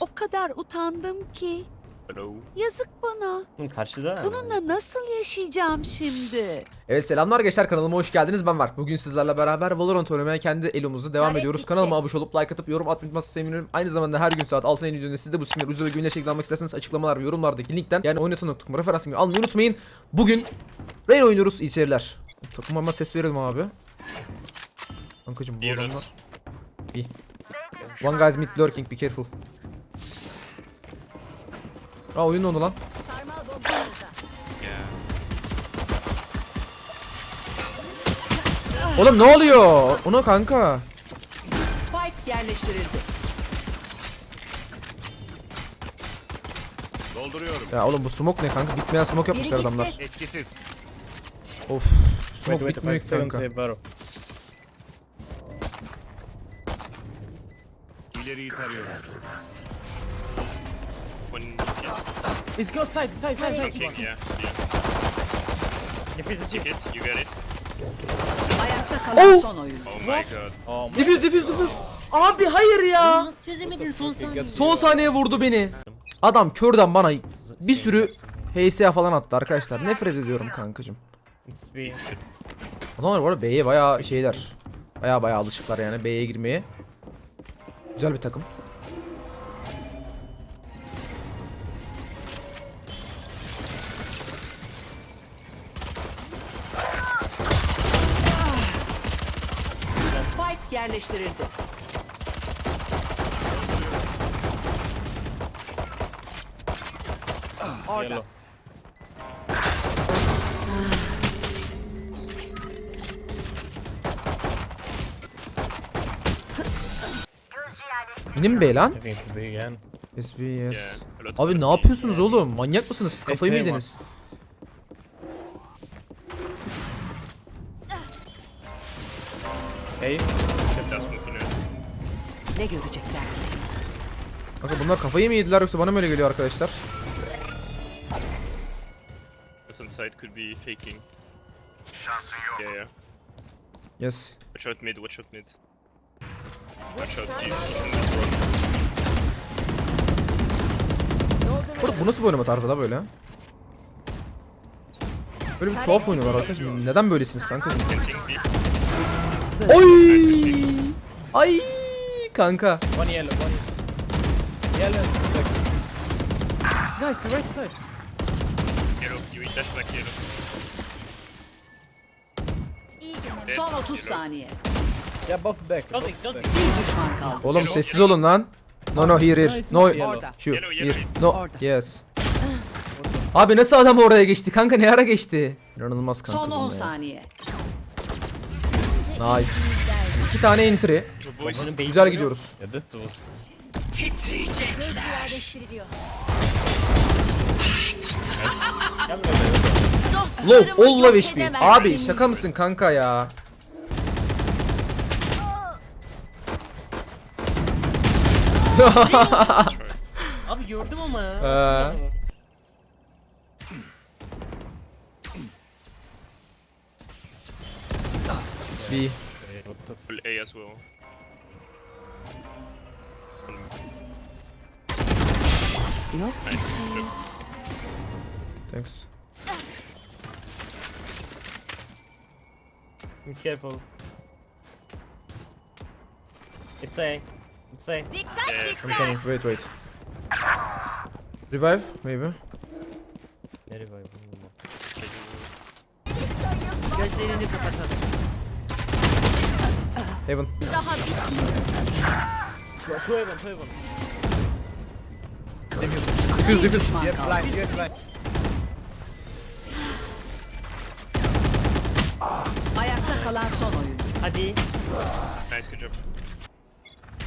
O kadar utandım ki. Hello. Yazık bana. Hı, Karşıda. Bununla nasıl yaşayacağım şimdi? Evet selamlar gençler kanalıma hoş geldiniz ben var. Bugün sizlerle beraber Valorant oynamaya kendi elomuzda devam Gayet ediyoruz. gitti. Kanalıma abone olup like atıp yorum atmayı unutmazsanız sevinirim. Aynı zamanda her gün saat 6'da yeni videoda siz de bu skinleri ucuz ve güvenli şekilde almak isterseniz açıklamalar ve yorumlardaki linkten yani oynatın.com referans gibi almayı unutmayın. Bugün Rain oynuyoruz iyi seyirler. Takım ama ses verelim abi. Kankacım bu adamlar. Bir. One guy's mid lurking be careful. Aa oyun dondu lan. Oğlum ne oluyor? Ona kanka. Spike yerleştirildi. Dolduruyorum. Ya oğlum bu smoke ne kanka? Bitmeyen smoke yapmışlar gitti. adamlar. Etkisiz. Of. Smoke wait, bitmiyor ki kanka. İleriyi tarıyorum. It's go side, side, side, side. King, yeah. yeah. Defuse the Take it. You get it. Ayakta kalan son oyun. Oh my god. Oh my Diffuse diffuse diffuse. Abi hayır ya. Nasıl çözemedin son saniye? Son saniye vurdu beni. Adam körden bana bir sürü HSA falan attı arkadaşlar. Nefret ediyorum kankacım. Adamlar bu arada B'ye bayağı şeyler. Bayağı bayağı alışıklar yani B'ye girmeye. Güzel bir takım. Yerleştirildi. Orada. Yellow. Yine mi B lan? I think it's B again. Yes, B, yes. Abi ne yapıyorsunuz oğlum? Manyak mısınız siz? Kafayı mı yediniz? Hey. Ne görecekler? Kanka bunlar kafayı mı yediler yoksa bana mı öyle geliyor arkadaşlar? What's on side could be faking. Yeah, yeah. Yes. Watch out mid, watch out mid. Watch out deep. Room. Bu, nasıl bir oynama tarzı da böyle? Böyle bir tuhaf oynuyorlar arkadaşlar. Neden böylesiniz kanka? Oy! Ay kanka. One yellow, one yellow. and two back. Guys, right side. Yellow. You dash back yellow. Son 30 Yellow. saniye. Yeah, both back. Don't back. Bir düşman kaldı. Oğlum Yellow, sessiz yellow. olun lan. No no here here. No Yellow, here. yellow. No yes. Abi nasıl adam oraya geçti kanka ne ara geçti? İnanılmaz kanka. Son 10 bunlar ya. saniye. Nice. İki tane entry. Güzel gidiyoruz. Low, all low HP. Abi şaka mısın kanka ya? Abi gördüm ama ya. Ee. B. Hey, what the f- Full A as well. Yok. Thanks. Be careful. It's A. It's A. Yeah, coming. Wait wait. Revive maybe. Ne revive? Gözlerini kapatalım. Heaven. Two heaven, two heaven. Diffuse diffuse. Kaldı. Blind, you're blind. Ayakta kalan son oyun. Hadi. nice, good job.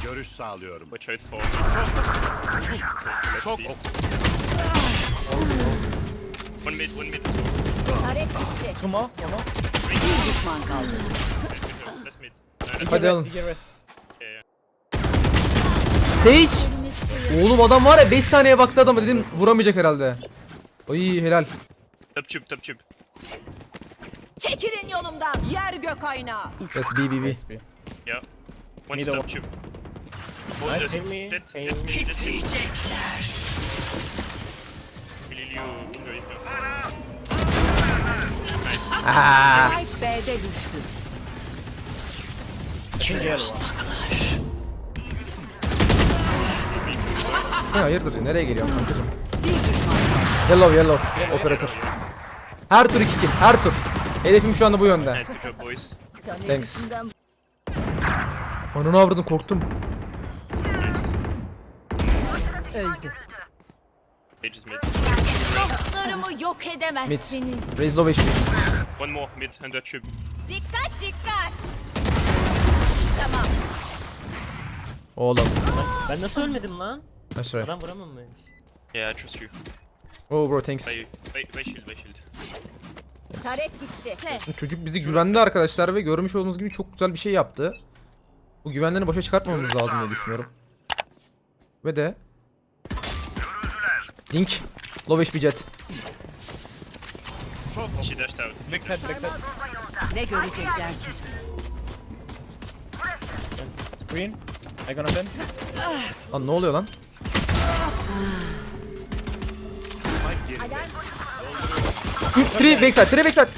Görüş sağlıyorum. Watch out for. Çok. One mid, one mid. Two more, one more. Bir düşman kaldı. Let's mid. No, no, Hadi alın. Sage. Oğlum adam var ya 5 saniye baktı adama dedim vuramayacak herhalde. Oy helal. Top tube, top tube. Çekilin yolumdan. Yer gök aynağı. Yes B B B. Yeah. One Middle top one. tube. Oh, Nice. there's Save me, Think yellow. Ha, hayırdır nereye geliyorsun kankacım? Yellow yellow. Operator. Her tur 2 kill her tur. Hedefim şu anda bu yönde. Thanks. Ananı avradın korktum. Öldü. Mid. Dostlarımı yok edemezsiniz. Raise low HP. One more mid under tube. Dikkat dikkat. Tamam. Oğlum. Ben nasıl ölmedim lan? That's right. Adam vuramamış. Yeah, I trust you. Oh bro thanks. Buy, buy, buy shield, buy shield. Taret gitti. Çocuk bizi güvendi arkadaşlar ve görmüş olduğunuz gibi çok güzel bir şey yaptı. Bu güvenlerini boşa çıkartmamamız lazım diye düşünüyorum. Ve de Link Low HP jet She dashed out. It's backside, backside. Ne görecekler ki? Screen. I gonna bend. Lan ne oluyor lan? Three backside, three backside.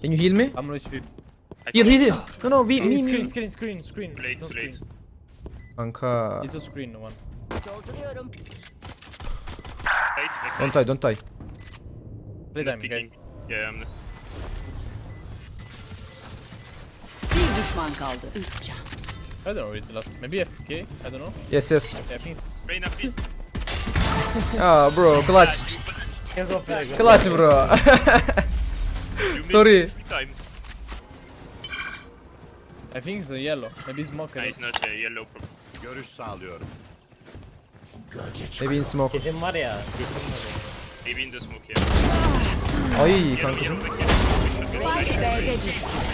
Can you heal me? I'm low HP. Heal, heal, heal. No, no, we, me, Screen, me. screen, screen, screen. Too late, No too screen. late. Kanka. It's a screen one. Dolduruyorum. Don't die, don't die. Play I'm guys. Yeah, I'm. Bir düşman kaldı. Üç can. I don't know where it's last. Maybe FK. I don't know. Yes, yes. Yeah, I think it's Reyna, please. Ah bro, clutch. Clutch bro. You missed Sorry. three times. I think it's a yellow. Maybe it's mock. Nah, it's not a yellow problem. Görüş sağlıyorum. Maybe in smoke. Kesin var ya. Kesin var ya. Maybe in the smoke, yeah. Ay Spike B'de düştü.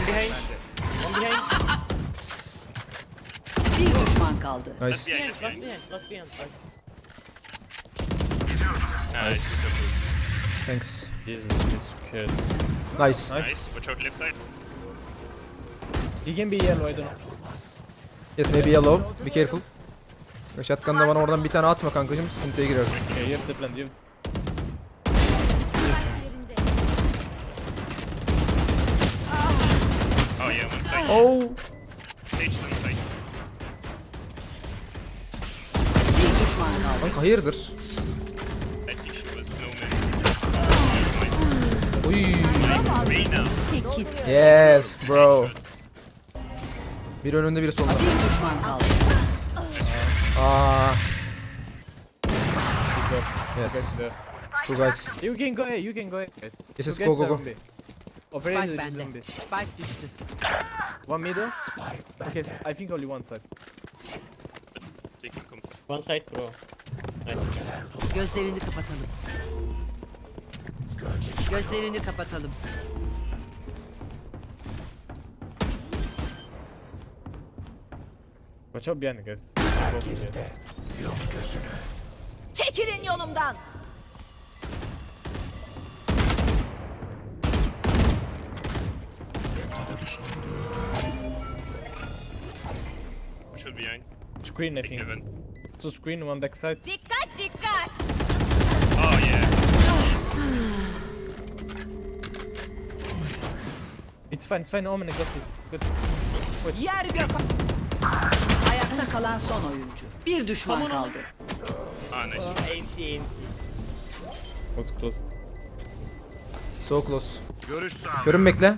Behind. One behind. Bir düşman kaldı. Nice. Last behind, Last last behind. behind. Last behind. Last behind. Nice. Thanks. Jesus, he's scared. Nice. Nice. Nice. Watch out left side. He can be yellow. I don't know. Yes, maybe yellow. Be careful. Shotgun'da bana oradan bir tane atma kankacım. Sıkıntıya girer. Okay, you have the plan. You have... kaldı. Kanka hayırdır? Oy. Yes bro. Bir önünde biri solunda. Bir düşman kaldı. Aa. Yes. Two guys. You can go ahead. You can go. Yes, yes, go, go, go. Operator Spike is bende. B. Spike düştü. One middle. Okay, I think only one side. One side bro. Gözlerini kapatalım. Gözlerini kapatalım. Watch out behind, guys. Go. Çekilin yolumdan. Should behind. Screen, I think. Two screen, one backside. Dikkat dikkat. Oh yeah. It's fine, it's fine. Omen, I got this. Got this. Yer gök. Ayakta kalan son oyuncu. Bir düşman kaldı. Ah, nice. Enti. Was close. So close. Görüş sağlıyorum. Körüm bekle.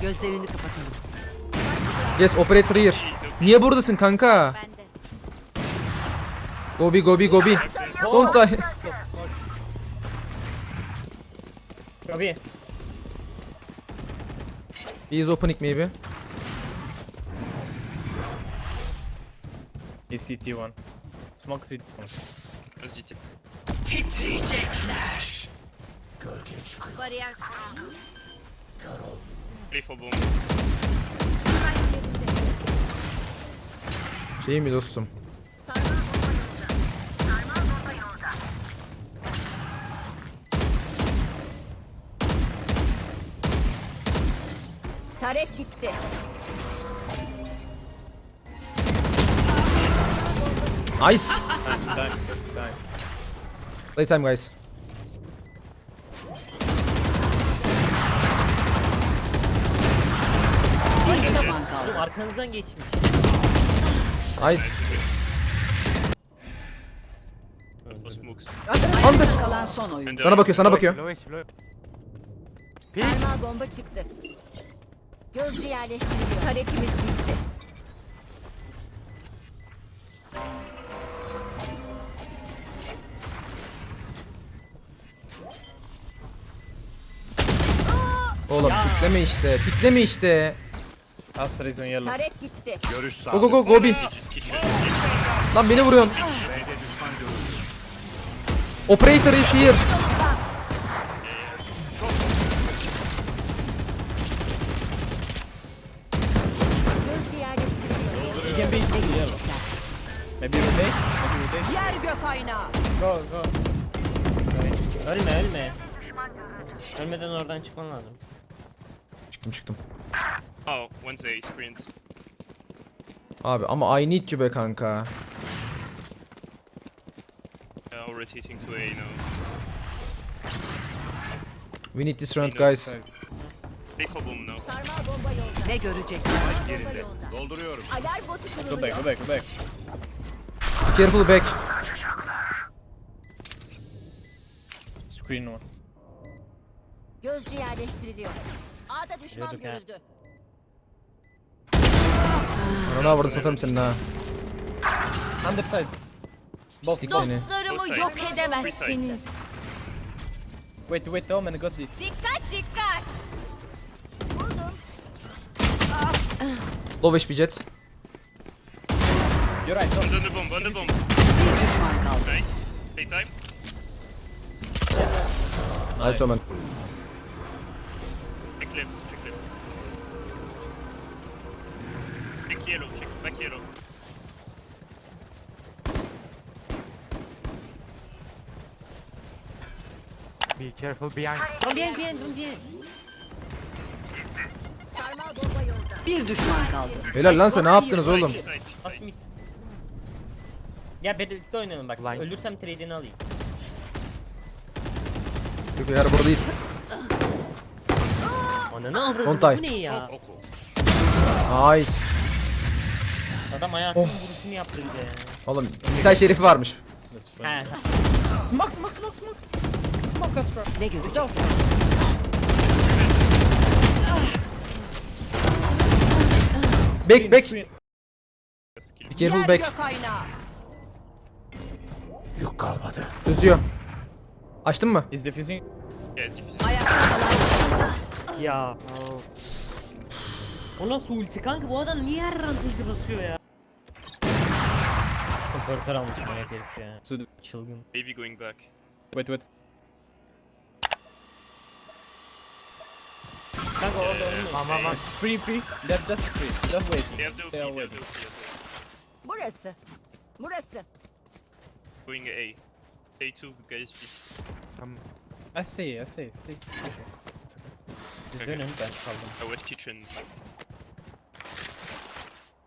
Gözlerini kapatalım. Yes operator here. Niye buradasın kanka? Gobi gobi gobi. Don't die. Go B. He is opening maybe. He's CT one. Smoke CT one. Let's GT. Bariyer Play for bomb. Şey mi dostum? Taret gitti. Nice. Time, time, that's time. Playtime guys. Arkanızdan geçmiş. Nice. Under. Kalan son uh, Sana bakıyor sana bakıyor. Sarmal bomba çıktı. Gözcü yerleştiriliyor. Taretimiz bitti. Oğlum pikleme işte. Pikleme işte. Astra is on yellow. Taret gitti. Görüş Go sağlıyorum. go go go bir. Lan beni vuruyorsun. Operator is here. Gözcü yerleştiriliyor. You can be still yellow. Maybe rotate. Maybe rotate. Yer gök aynağı. Go go. Ölme ölme. Ölmeden oradan çıkman lazım. Çıktım çıktım. Oh, Wednesday screens. Abi ama I need you be kanka. Uh, rotating to A now. We need this round guys. Take for bomb now. Sarmal bomba yolda. Ne? Bomba Yerinde. yolda. Dolduruyorum. Alarm botu Go kuruluyor. back, go back, go back. Careful back. Screen one. Gözcü yerleştiriliyor. A'da düşman Gördük ha. görüldü. Ananı avradı satarım senin ha. Underside. Pislik seni. Dostlarımı yok edemezsiniz. Wait, wait, Omen got it. Dikkat dikkat. Buldum. Low HP jet. You're right. Under the bomb, under bomb. Bir. Nice. Playtime. Nice omen. Check left, check yellow, check back yellow. Don't behind behind don't behind. Sarmal bomba yolda. Bir düşman kaldı. Helal lan sen ne yaptınız oğlum? Side, side. As mid. Ya birlikte oynayalım bak. Ölürsem trade'ini alayım. Yok eğer buradayız. Ananı avradım Don't die. bu ne ya? Nice. Adam hayatının vuruşunu yaptı bir de ya. Oğlum misal şerifi varmış. He. Smoke, smoke, smoke, smoke. Smoke Astra. Ne out. Back back. Be careful back. aynağı. Çözüyor. Açtın mı? Is defusing. Ayakta kalan Ya. O nasıl ulti kanka bu adam niye her ulti basıyor ya? Operatör almış manyak herif ya. So the, Çılgın. Maybe going back. wait, wait. Kanka orada onu It's free, free. They're just free. Just waiting. They have the OP, They they are have the waiting. OP. as well. Burası. Burası. Going A. A2, guys, please. I stay, I stay, stay. It's okay. dönün ben kaldım. I was kitchen.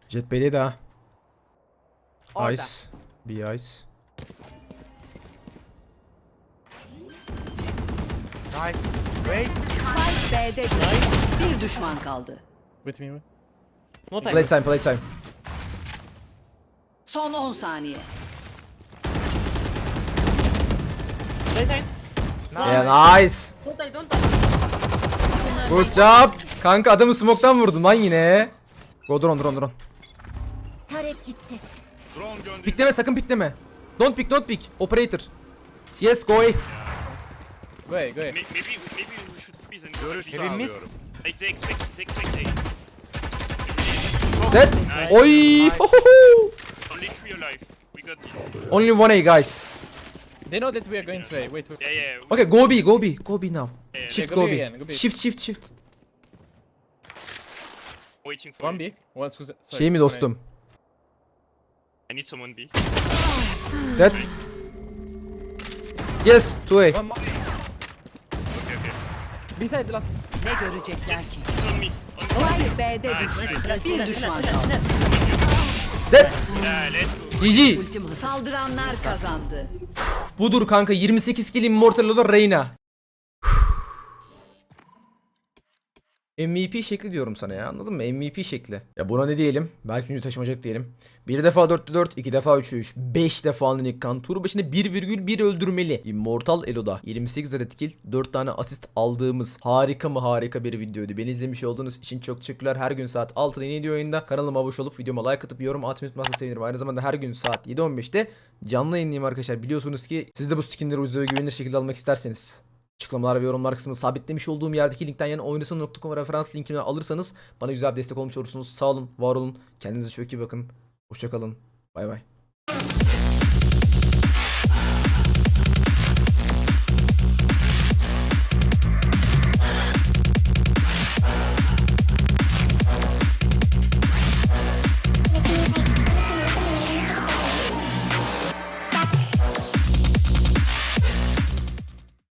Jet B'deydi ha. Orada. Ice. B ice. Spike B'de. Bir düşman kaldı. With me, wait. No time. Playtime playtime. Son 10 saniye. Playtime. Yeah nice. Don't die don't die. Good job. Kanka adamı smoke'tan vurdum lan yine. Go drone drone drone. Taret gitti. Pikleme sakın pikleme. Don't pick don't pick. Operator. Yes go away. Go ahead, go. May- Maybe, maybe we should freeze and Görüş sağlıyorum. They expect A. Dead. Oy. Only three alive. We got this. Only one A guys. They know that we are going to A. Wait, wait. Yeah, yeah. Okay go B go B go B now. yeah, Shift go go B B. again, go B. Shift shift shift. Waiting for One you. B. One sorry, Şey mi one A. dostum? I need someone B. Dead. Yes two A. One more. Okay, okay. Beside the last. Ne görecekler ki? It's on me. On Spike B'de düştü. Bir düşman kaldı. Def. Yeah, let's go. GG. Ultim saldıranlar kazandı. Budur kanka 28 kill Immortal o da Reyna. MVP şekli diyorum sana ya anladın mı? MVP şekli. Ya buna ne diyelim? Belki ünlü taşımacak diyelim. Bir defa 4'te 4, iki defa 3'te 3, 5 defa Nick Khan. Tur başına 1,1 öldürmeli. Immortal Elo'da 28 adet kill, 4 tane asist aldığımız harika mı harika bir videoydu. Beni izlemiş olduğunuz için çok teşekkürler. Her gün saat 6'da yeni video yayında. Kanalıma abone olup videoma like atıp yorum atmayı unutmazsanız sevinirim. Aynı zamanda her gün saat 7.15'te canlı yayınlayayım arkadaşlar. Biliyorsunuz ki siz de bu skinleri ucuz ve güvenilir şekilde almak isterseniz Açıklamalar ve yorumlar kısmını sabitlemiş olduğum yerdeki linkten yani oynasın.com referans linkini alırsanız bana güzel bir destek olmuş olursunuz. Sağ olun, var olun. Kendinize çok iyi bakın. Hoşçakalın. Bay bay.